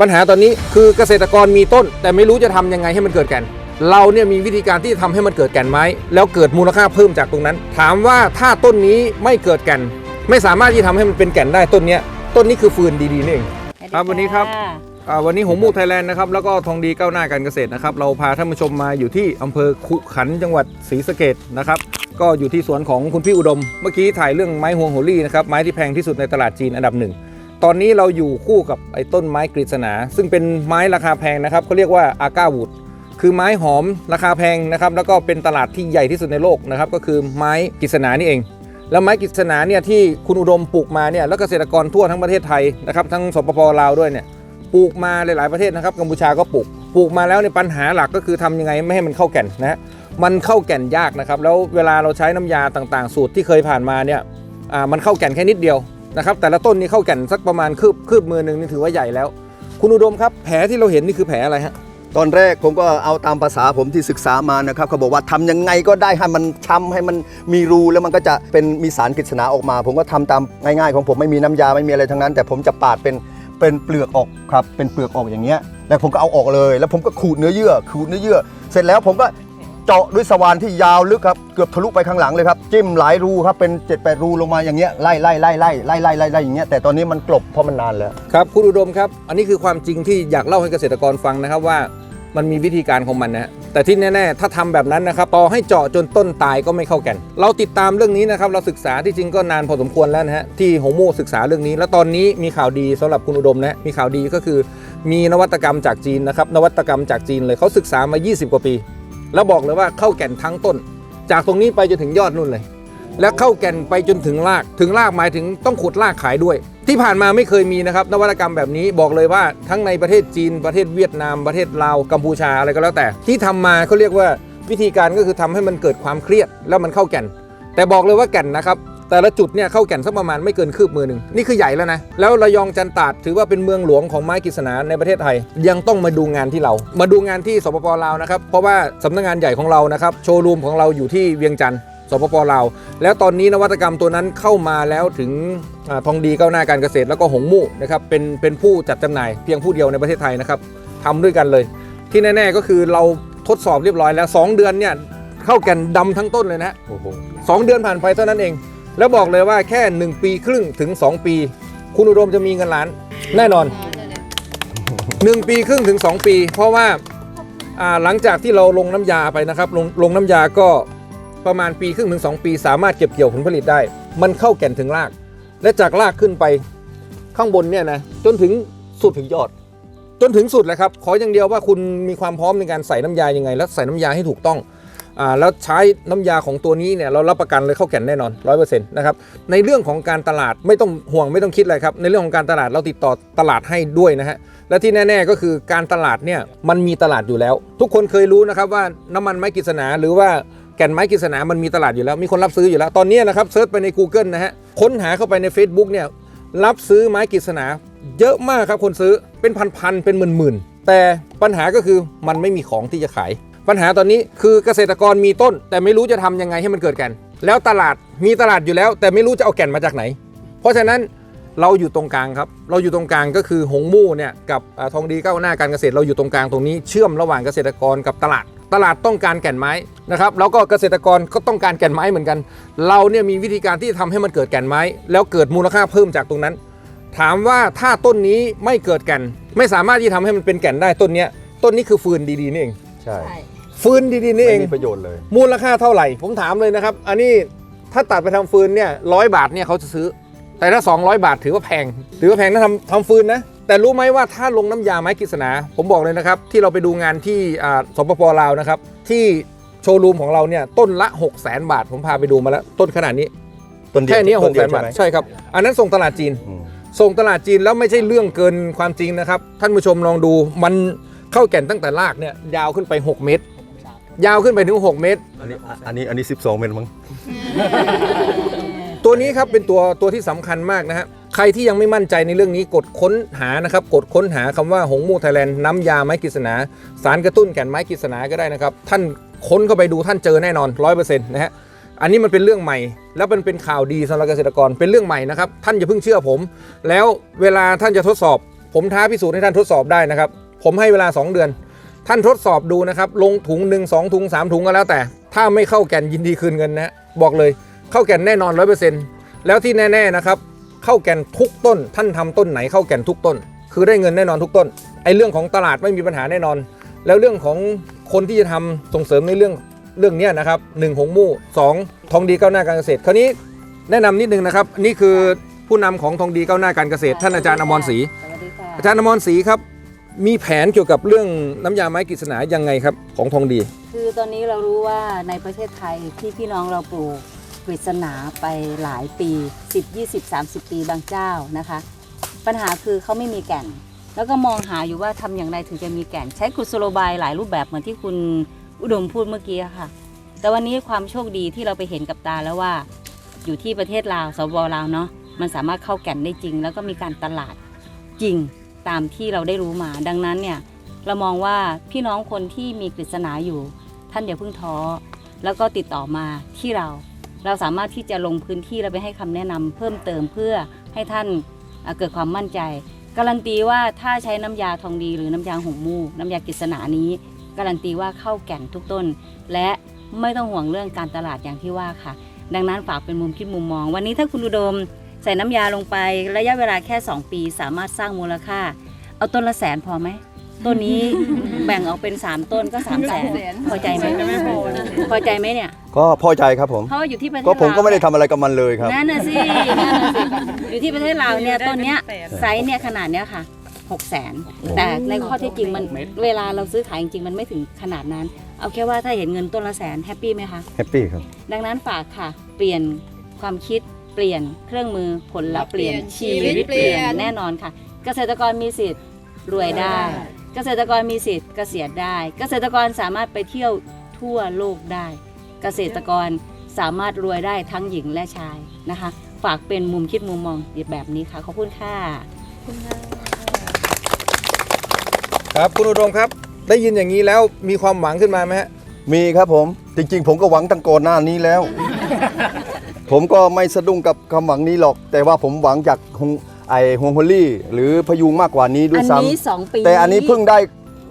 ปัญหาตอนนี้คือเกษตรกรมีต้น แต่ไม่รู้จะทำยังไงให้มันเกิดแก่น เราเนี่ยมีวิธีการที่จะทำให้มันเกิดแก่นไม้ แล้วเกิดมูลค่าเพิ่มจากตรงนั้น ถามว่าถ้าต้นนี้ไม่เกิดแก่น ไม่สามารถที่จะทำให้มันเป็นแก่นได้ต้นเนี้ยต้นนี้คือฟืนดีๆนี่เองครับวันนี้ครับอ่าวันนี้หงมูไทยแลนด์นะครับแล้วก็ทองดีก้าวหน้าการเกษตรนะครับเราพาท่านผู้ชมมาอยู่ที่อำเภอขุขันธ์จังหวัดศรีสะเกดนะครับก็อยู่ที่สวนของคุณพี่อุดม เมื่อกี้ถ่ายเรื่องไม้ฮวงโหรี่นะครับไม้ที่แพงที่สุดในตลาดจีนอันดับหนึ่ง ตอนนี้เราอยู่คู่กับไอ้ต้นไม้กฤษณา ซึ่งเป็นไม้ราคาแพงนะครับเขาเรียกว่าอาก้าวูดคือไม้หอมราคาแพงนะครับ แล้วก็เป็นตลาดที่ใหญ่ที่สุดในโลกนะครับ ก็คือไม้กฤษณานี่เอง แล้วไม้กฤษณาเนี่ยที่คุณอุดมปลูกมาเนี่ยแล้วเกษตรกรทั่วทั้งประเทศไทยนะครับทั้งสปปลาวด้วยเนี่ยปลูกมาหลายๆประเทศนะครับกัมพูชาก็ปลูกปลูกมาแล้วในยปัญหาหลักก็คือทำยังไงไม่ให้มันเข้าแก่นนะฮะมันเข้าแก่นยากนะครับแล้วเวลาเราใช้น้ำยาต่างๆ สูตรที่เคยผ่านมาเนี่ยอ่ามันเข้าแก่นแค่นิดเดียว นะครับแต่ละต้นนี่เข้าแก่นสักประมาณคืบคืบมือหนึ่งนี่ถือว่าใหญ่แล้ว คุณอุดมครับแผลที่เราเห็นนี่คือแผลอะไรฮะตอนแรกผมก็เอาตามภาษาผมที่ศึกษามานะครับเขาบอกว่าทำยังไงก็ได้ให้มันช้ำให้มันมีรูแล้วมันก็จะเป็นมีสารกฤษณาออกมา ผมก็ทำตามง่ายๆของผมไม่มีน้ำยาไม่มีอะไรทั้งนั้น แต่ผมจะปาดเป็นเป็นเปลือกออกครับเป็นเปลือกออกอย่างเงี้ยแล้วผมก็เอาออกเลย แล้วผมก็ขูดเนื้อเยื่อขูดเนื้อเยื่อ เสร็จแล้วผมก็ เจาะด้วยสว่านที่ยาวลึกครับเกือบทะลุไปข้างหลังเลยครับจิ้มหลายรูครับเป็น7จ็ดแปดรูลงมาอย่างเงี้ยไล่ไล่ไล่ไล่ไล่ไล่ไล่ไล่อย่างเงี้ยแต่ตอนนี้มันกลบเพราะมันนานแล้ว ครับคุณอุดมครับ อันนี้คือความจริงที่อยากเล่าให้เกษตรกรฟังนะครับว่ามันมีวิธีการของมันนะแต่ที่แน่ๆ ถ้าทำแบบนั้นนะครับต่อให้เจาะจนต้นตายก็ไม่เข้าแก่น เราติดตามเรื่องนี้นะครับ เราศึกษาที่จริงก็นานพอสมควรแล้วนะฮะ ที่โฮโมศึกษาเรื่องนี้ แล้วตอนนี้มีข่าวดีสำหรับคุณอุดมนะฮะมีข่าวดีก็คือ มีนวัตกรรมจากจีนนะครับ นวัตกรรมจากจีนเลยเขาศึกษามา 20 กว่าปี แล้วบอกเลยว่าเข้าแก่นทั้งต้น จากตรงนี้ไปจนถึงยอดนู่นเลย และเข้าแก่นไปจนถึงราก ถึงรากหมายถึงต้องขุดรากขายด้วย ที่ผ่านมาไม่เคยมีนะครับนวัตกรรมแบบนี้บอกเลยว่าทั้งในประเทศจีนประเทศเวียดนามประเทศลาวกัมพูชาอะไรก็แล้วแต่ ที่ทำมาเขาเรียกว่าวิธีการก็คือทำให้มันเกิดความเครียดแล้วมันเข้าแก่น แต่บอกเลยว่าแก่นนะครับ แต่ละจุดเนี่ยเข้าแก่นสักประมาณไม่เกินคืบมือหนึ่งนี่คือใหญ่แล้วนะ แล้วระยองจันตาดถือว่าเป็นเมืองหลวงของไม้กฤษณาในประเทศไทย ยังต้องมาดูงานที่เรา มาดูงานที่สปปลาวนะครับ เพราะว่าสำนักงานใหญ่ของเรานะครับ โชว์รูมของเราอยู่ที่เวียงจันทร์สปปลาว แล้วตอนนี้นวัตกรรมตัวนั้นเข้ามาแล้วถึงอาทองดีก้าวหน้าการเกษตรแล้วก็หงมู่นะครับเป็นเป็นผู้จัดจำหน่ายเพียงผู้เดียวในประเทศไทยนะครับทำด้วยกันเลย ที่แน่ๆก็คือเราทดสอบเรียบร้อยแล้ว 2 เดือนเนี่ยเข้าแก่นดำทั้งต้นเลยนะโอ้โหสองเดือนผ่านไปเท่านั้นเอง แล้วบอกเลยว่าแค่ 1 ปีครึ่งถึง 2 ปี คุณอุดมจะมีเงินล้าน แน่นอน 1 ปีครึ่งถึง 2 ปี เพราะว่าาหลังจากที่เราลงน้ำยาไปนะครับ ลงลงน้ำยาก็ประมาณปีครึ่งถึง 2 ปี สามารถเก็บเกี่ยวผลผลิตได้ มันเข้าแก่นถึงราก และจากรากขึ้นไปข้างบนเนี่ยนะจนถึงสุดถึงยอด จนถึงสุดเลยครับ ขออย่างเดียวว่าคุณมีความพร้อมในการใส่น้ำยายังไง แล้วใส่น้ำยาให้ถูกต้อง อ่าแล้วใช้น้ำยาของตัวนี้เนี่ยเรารับประกันเลยเข้าแก่นแน่นอน100%นะครับในเรื่องของการตลาดไม่ต้องห่วงไม่ต้องคิดอะไรครับในเรื่องของการตลาดเราติดต่อตลาดให้ด้วยนะฮะและที่แน่ ๆก็คือการตลาดเนี่ยมันมีตลาดอยู่แล้ว ทุกคนเคยรู้นะครับว่าน้ำมันไม้กฤษณาหรือว่าแก่นไม้กฤษณามันมีตลาดอยู่แล้ว มีคนรับซื้ออยู่แล้ว ตอนนี้นะครับเซิร์ชไปใน Google นะฮะ ค้นหาเข้าไปใน Facebook เนี่ย รับซื้อไม้กฤษณาเยอะมากครับคนซื้อ เป็นพันๆ เป็นหมื่นๆ แต่ปัญหาก็คือมันไม่มีของที่จะขาย ปัญหาตอนนี้คือเกษตรกรมีต้น แต่ไม่รู้จะทำยังไงให้มันเกิดแก่น แล้วตลาดมีตลาดอยู่แล้ว แต่ไม่รู้จะเอาแก่นมาจากไหน เพราะฉะนั้นเราอยู่ตรงกลางครับ เราอยู่ตรงกลางก็คือหงมู่เนี่ยกับอ่าทองดีก้าวหน้าการเกษตรเราอยู่ตรงกลางตรงนี้เชื่อมระหว่างเกษตรกรกับตลาด ตลาดต้องการแก่นไม้นะครับแล้วก็เกษตรกรก็ต้องการแก่นไม้เหมือนกัน เราเนี่ยมีวิธีการที่จะทำให้มันเกิดแก่นไม้ แล้วเกิดมูลค่าเพิ่มจากตรงนั้น ถามว่าถ้าต้นนี้ไม่เกิดแก่น ไม่สามารถที่ทำให้มันเป็นแก่นได้ต้นเนี้ยต้นนี้คือฟืนดีๆนี่เองใช่ ฟืนดีๆนี่เองไม่มีประโยชน์เลย มูลค่าเท่าไหร่ ผมถามเลยนะครับ อันนี้ถ้าตัดไปทำฟืนเนี่ยร้อยบาทเนี่ยเขาจะซื้อ แต่ถ้า 200 บาทถือว่าแพง ถือว่าแพงนะทำทำฟืนนะ แต่รู้ไหมว่าถ้าลงน้ำยาไม้กฤษณา ผมบอกเลยนะครับ ที่เราไปดูงานที่อ่าสปปลาวนะครับ ที่โชว์รูมของเราเนี่ยต้นละ 6 0 0 0 0 0บาท ผมพาไปดูมาแล้ว ต้นขนาดนี้ ต้นเดียวแค่นี้หต้กเดีแสยวนบาท ใช่ไหมใช่ครับ อันนั้นส่งตลาดจีน อืมส่งตลาดจีนแล้วไม่ใช่เรื่องเกินความจริงนะครับ ท่านผู้ชมลองดูมันเข้าแก่นตั้งแต่รากเนี่ยยาวขึ้นไป 6 เมตร ยาวขึ้นไปถึง 6 เมตร อันนี้อันนี้อันนี้ 12 เมตรมั้ง ตัวนี้ครับเป็นตัวตัวที่สำคัญมากนะฮะ ใครที่ยังไม่มั่นใจในเรื่องนี้กดค้นหานะครับ กดค้นหาคำว่าหงมูไทยแลนด์น้ำยาไม้กฤษณาสารกระตุ้นแก่นไม้กฤษณาก็ได้นะครับ ท่านค้นเข้าไปดูท่านเจอแน่นอน 100%นะฮะ อันนี้มันเป็นเรื่องใหม่ แล้วมันเป็นข่าวดีสำหรับเกษตรกรเป็นเรื่องใหม่นะครับ ท่านอย่าเพิ่งเชื่อผม แล้วเวลาท่านจะทดสอบ ผมท้าพิสูจน์ให้ท่านทดสอบได้นะครับ ผมให้เวลา 2 เดือน ท่านทดสอบดูนะครับ ลงถุงหนึ่งสองถุงสามถุงก็แล้วแต่ ถ้าไม่เข้าแก่นยินดีคืนเงินนะบอกเลยเข้าแก่นแน่นอนร้อยเปอร์เซ็นต์แล้วที่แน่ ๆ นะครับ เข้าแก่นทุกต้น ท่านทำต้นไหนเข้าแก่นทุกต้น คือได้เงินแน่นอนทุกต้นไอ้เรื่องของตลาดไม่มีปัญหาแน่นอน แล้วเรื่องของคนที่จะทำส่งเสริมในเรื่องเรื่องเนี้ยนะครับหนึ่งหงมู่สองทองดีก้าวหน้าการเกษตร คราวนี้แนะนำนิดนึงนะครับ นี่คือผู้นำของทองดีก้าวหน้าการเกษตร ท่านอาจารย์อมรศรีสวัสดีค่ะอาจารย์อมรศรีครับ มีแผนเกี่ยวกับเรื่องน้ำยาไม้กฤษณายังไงครับของทองดี คือตอนนี้เรารู้ว่าในประเทศไทยที่พี่น้องเราปลูกกฤษณาไปหลายปี 10 20 30 ปีบางเจ้านะคะ ปัญหาคือเขาไม่มีแก่น แล้วก็มองหาอยู่ว่าทำอย่างไรถึงจะมีแก่น ใช้กุศโลบายหลายรูปแบบเหมือนที่คุณอุดมพูดเมื่อกี้ค่ะ แต่วันนี้ความโชคดีที่เราไปเห็นกับตาแล้วว่า อยู่ที่ประเทศลาวสปปลาวเนาะมันสามารถเข้าแก่นได้จริง แล้วก็มีการตลาดจริง ตามที่เราได้รู้มา ดังนั้นเนี่ยเรามองว่าพี่น้องคนที่มีกฤษณาอยู่ ท่านอย่าเพิ่งท้อ แล้วก็ติดต่อมาที่เรา เราสามารถที่จะลงพื้นที่และไปให้คำแนะนำเพิ่มเติมเพื่อให้ท่านเอ่อเกิดความมั่นใจ การันตีว่าถ้าใช้น้ำยาทองดี หรือน้ำยาหงมูน้ำยากฤษณานี้ การันตีว่าเข้าแก่นทุกต้น และไม่ต้องห่วงเรื่องการตลาดอย่างที่ว่าค่ะ ดังนั้นฝากเป็นมุมคิดมุมมอง วันนี้ถ้าคุณอุดม ใส่น้ำยาลงไประยะเวลาแค่ 2 ปี สามารถสร้างมูลค่า เอาต้นละแสนพอไหมต้นนี้ แบ่งออกเป็น 3 ต้นก็3 0 0แสนพอใจไหมพอใจไหมเนี่ยก็พอใจครับผมเพราะว่าอยู่ที่ประเทศก็ผมก็ไม่ได้ลาวทำอะไรกับมันเลยครับนั่นน่ะสินั่นน่ะสิอยู่ที่ประเทศลาวเนี่ยต้นเนี้ยไซส์เนี่ยขนาดเนี้ยค่ะ6 0แสนแต่ในข้อเท็จจริงมันเวลาเราซื้อขายจริงๆมันไม่ถึงขนาดนั้น เอาแค่ว่าถ้าเห็นเงินต้นละแสนแฮปปี้ไหมคะ แฮปปี้ครับ ดังนั้นฝากค่ะ เปลี่ยนความคิด เปลี่ยนเครื่องมือผลลัพธ์เปลี่ยนชีวิตเปลี่ยนแน่นอนค่ะ เกษตรกรมีสิทธิ์รวยได้ เกษตรกรมีสิทธิ์เกษียณได้ เกษตรกรสามารถไปเที่ยวทั่วโลกได้ เกษตรกรสามารถรวยได้ทั้งหญิงและชายนะคะ ฝากเป็นมุมคิดมุมมองแบบนี้ค่ะขอบคุณค่ะครับคุณอุดมครับ ได้ยินอย่างนี้แล้วมีความหวังขึ้นมาไหมฮะมีครับผม จริงๆ ผมก็หวังตั้งก่อนหน้านี้แล้ว ผมก็ไม่สะดุ้งกับคำหวังนี้หรอก แต่ว่าผมหวังจากฮงไอฮวงฮอลลี่ หรือพยุงมากกว่านี้ด้วอัยนซ้นี้สองปีำแต่อันนี้เพิ่งได้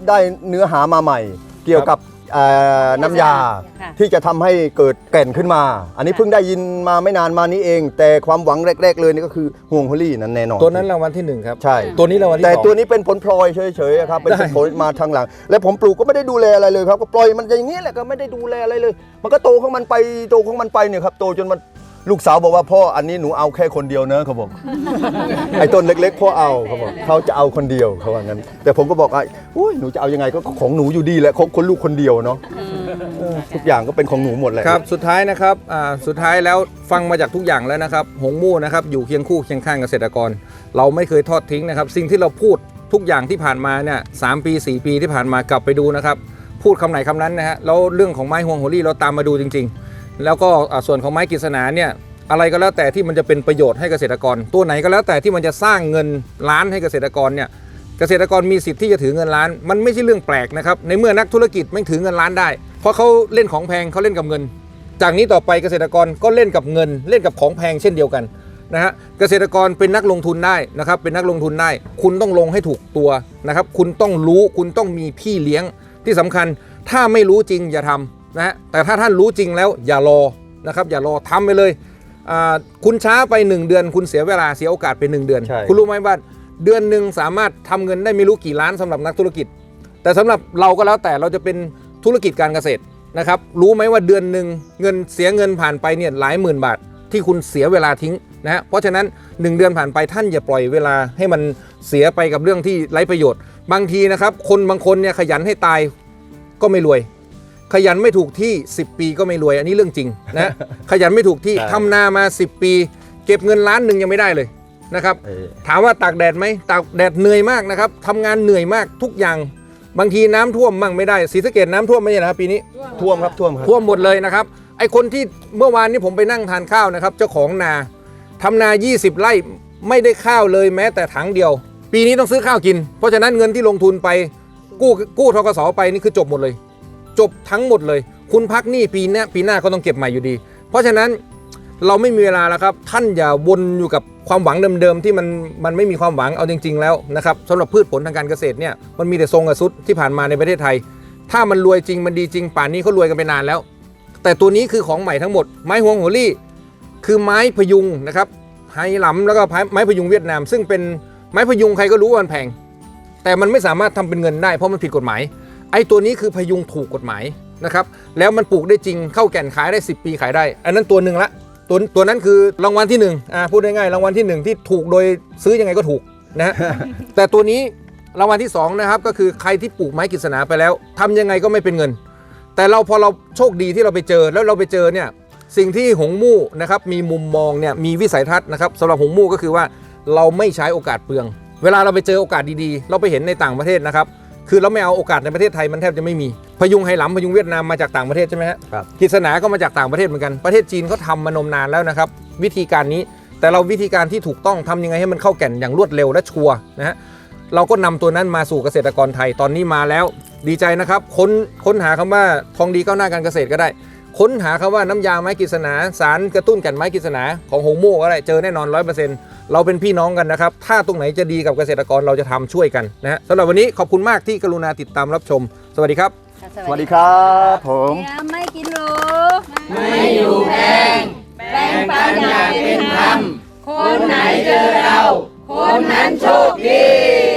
ได้เนื้อหามาใหม่ เกี่ยวกับเอ่อน้ำยา ค่ะ ที่จะทำให้เกิดแก่นขึ้นมา อันนี้เพิ่งได้ยินมาไม่นานมานี้เอง แต่ความหวังแรก ๆ เลยนี่ก็คือฮวงฮอลลี่นั่นแน่นอนตัวนั้นรางวัลที่หนึ่งครับ ใช่ ตัวนี้รางวัลที่แต่สอง ตัวนี้เป็นผลพลอยเฉยๆอะครับเป็นได้ผลมาทางหลัง และผมปลูกก็ไม่ได้ดูแลอะไรเลยครับ ก็ปล่อยมันอย่างนี้แหละก็ไม่ได้ดูแลอะไรเลย มันก็โตของมันไปโตของมันไปเนี่ยครับโตจนมัน ลูกสาวบอกว่าพ่ออันนี้หนูเอาแค่คนเดียวเนอะเขาบอก ไอ้ต้นเล็กๆพ่อเอาเขาบอกเขาจะเอาคนเดียวเขาว่างั้น แต่ผมก็บอกว่าอุ้ยหนูจะเอายังไงก็ของหนูอยู่ดีแหละของคนลูกคนเดียวเนาะเออทุกอย่างก็เป็นของหนูหมดแหละครับสุดท้ายนะครับอ่าสุดท้ายแล้วฟังมาจากทุกอย่างแล้วนะครับหงมู่นะครับอยู่เคียงคู่เคียงข้างเกษตรกร เราไม่เคยทอดทิ้งนะครับ สิ่งที่เราพูดทุกอย่างที่ผ่านมาเนี่ยสามปี4ปีที่ผ่านมากลับไปดูนะครับ พูดคำไหนคำนั้นนะฮะแล้วเรื่องของไม้ห่วงโฮลี่เราตามมาดูจริง ๆ แล้วก็ส่วนของไม้กฤษณาเนี่ยอะไรก็แล้วแต่ที่มันจะเป็นประโยชน์ให้เกษตรกร ตัวไหนก็แล้วแต่ที่มันจะสร้างเงินล้านให้เกษตรกรเนี่ยเกษตรกรมีสิทธิ์ที่จะถือเงินล้าน มันไม่ใช่เรื่องแปลกนะครับในเมื่อนักธุรกิจไม่ถือเงินล้านได้ เพราะเขาเล่นของแพงเขาเล่นกับเงิน จากนี้ต่อไปเกษตรกรก็เล่นกับเงิน เล่นกับของแพงเช่นเดียวกันนะฮะเกษตรกรเป็นนักลงทุนได้นะครับเป็นนักลงทุนได้ คุณต้องลงให้ถูกตัวนะครับคุณต้องรู้คุณต้องมีพี่เลี้ยงที่สำคัญ ถ้าไม่รู้จริงอย่าทำ นะฮะแต่ถ้าท่านรู้จริงแล้วอย่ารอนะครับอย่ารอทำไปเลยอ่าคุณช้าไป 1 เดือน คุณเสียเวลาเสียโอกาสไป 1 เดือนใช่คุณรู้ไหมว่าเดือนหนึ่งสามารถทำเงินได้ไม่รู้กี่ล้านสำหรับนักธุรกิจ แต่สำหรับเราก็แล้วแต่เราจะเป็นธุรกิจการเกษตรนะครับรู้ไหมว่าเดือนหนึ่งเงินเสียเงินผ่านไปเนี่ยหลายหมื่นบาทที่คุณเสียเวลาทิ้งนะฮะเพราะฉะนั้น 1 เดือนผ่านไปท่านอย่าปล่อยเวลาให้มันเสียไปกับเรื่องที่ไร้ประโยชน์ บางทีนะครับคนบางคนเนี่ยขยันให้ตายก็ไม่รวย ขยันไม่ถูกที่ 10 ปีก็ไม่รวยอันนี้เรื่องจริงนะขยันไม่ถูกที่ใช่ ทำนามา 10 ปี เก็บเงินล้านหนึ่งยังไม่ได้เลยนะครับ เออ ถามว่าตากแดดไหมตากแดดเหนื่อยมากนะครับทำงานเหนื่อยมากทุกอย่าง บางทีน้ำท่วมมั่งไม่ได้ศรีสะเกดน้ำท่วมไม่ใช่นะครับปีนี้ ท่วมครับท่วมครับ ท่วมหมดเลยนะครับ ไอคนที่เมื่อวานนี้ผมไปนั่งทานข้าวนะครับ เจ้าของนาทำนา 20 ไร่ไม่ได้ข้าวเลยแม้แต่ถังเดียว ปีนี้ต้องซื้อข้าวกิน เพราะฉะนั้นเงินที่ลงทุนไปกู้กู้ทกสไปนี่คือจบหมดเลย จบทั้งหมดเลย คุณพักหนี้ปีนี้ปีหน้าก็ต้องเก็บใหม่อยู่ดี เพราะฉะนั้นเราไม่มีเวลาแล้วครับ ท่านอย่าวนอยู่กับความหวังเดิมๆ ที่มันมันไม่มีความหวังเอาจริง ๆ แล้วนะครับสำหรับพืชผลทางการเกษตรเนี่ยมันมีแต่ทรงกับซุดที่ผ่านมาในประเทศไทย ถ้ามันรวยจริงมันดีจริง ป่านนี้เขารวยกันไปนานแล้ว แต่ตัวนี้คือของใหม่ทั้งหมด ไม้ฮวงหัวลี่ คือไม้พยุงนะครับไฮหลำแล้วก็ไม้พยุงเวียดนาม ซึ่งเป็นไม้พยุงใครก็รู้ว่ามันแพงแต่มันไม่สามารถทำเป็นเงินได้เพราะมันผิดกฎหมาย ไอ้ตัวนี้คือพยุงถูกกฎหมายนะครับแล้วมันปลูกได้จริงเข้าแก่นขายได้ 10 ปีขายได้ อันนั้นตัวหนึ่งละตัวตัวนั้นคือรางวัลที่หนึ่งอ่าพูดง่ายๆรางวัลที่หนึ่งที่ถูกโดยซื้อยังไงก็ถูกนะแต่ตัวนี้รางวัลที่สองนะครับก็คือใครที่ปลูกไม้กฤษณาไปแล้วทำยังไงก็ไม่เป็นเงิน แต่เราพอเราโชคดีที่เราไปเจอแล้วเราไปเจอเนี่ยสิ่งที่หงมู่นะครับมีมุมมองเนี่ยมีวิสัยทัศน์นะครับสำหรับหงมู่ก็คือว่าเราไม่ใช้โอกาสเปลือง เวลาเราไปเจอโอกาสดีๆ เราไปเห็นในต่างประเทศนะครับ คือเราไม่เอาโอกาสในประเทศไทยมันแทบจะไม่มี พยุงไหหลำพยุงเวียดนามมาจากต่างประเทศใช่ไหมฮะครับกฤษณาก็มาจากต่างประเทศเหมือนกันประเทศจีนเขาทำมานมนานแล้วนะครับ วิธีการนี้แต่เราวิธีการที่ถูกต้องทำยังไงให้มันเข้าแก่นอย่างรวดเร็วและชัวร์นะฮะเราก็นำตัวนั้นมาสู่เกษตรกรไทยตอนนี้มาแล้ว ดีใจนะครับค้นค้นหาคำว่าทองดีก้าวหน้าการเกษตรก็ได้ ค้นหาคำว่าน้ำยาไม้กฤษณาสารกระตุ้นแก่นไม้กฤษณาของหงโม่ก็ได้เจอแน่นอน100%เราเป็นพี่น้องกันนะครับ ถ้าตรงไหนจะดีกับเกษตรกรเราจะทำช่วยกันนะฮะสำหรับวันนี้ขอบคุณมากที่กรุณาติดตามรับชม สวัสดีครับค่ะสวัสดีครับผมเนี่ยไม่กินหรูไม่อยู่แพงแบ่งปันอย่างเป็นธรรมคนไหนเจอเรา คนนั้นโชคดี